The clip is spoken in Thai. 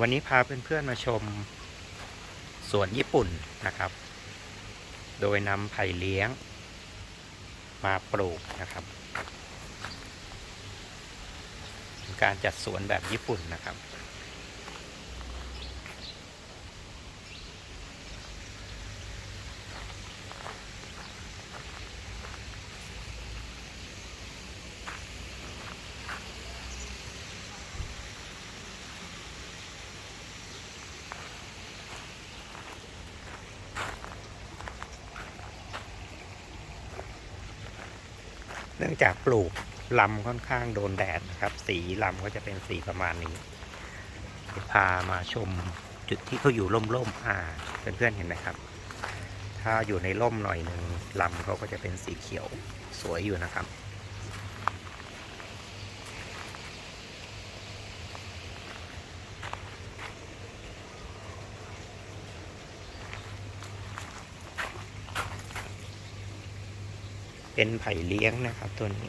วันนี้พาเพื่อนๆมาชมสวนญี่ปุ่นนะครับ โดยนำไผ่เลี้ยง มาปลูกนะครับ การจัดสวนแบบญี่ปุ่นนะครับ เนื่องจากปลูกลำค่อนข้างโดนแดดนะครับ สีลำก็จะเป็นสีประมาณนี้พามาชมจุดที่เขาอยู่ร่มๆอ่าเพื่อนๆเห็นไหมครับ ถ้าอยู่ในร่มหน่อยหนึ่งลำเขาก็จะเป็นสีเขียวสวยอยู่นะครับ เป็นไผ่เลี้ยงนะครับตัวนี้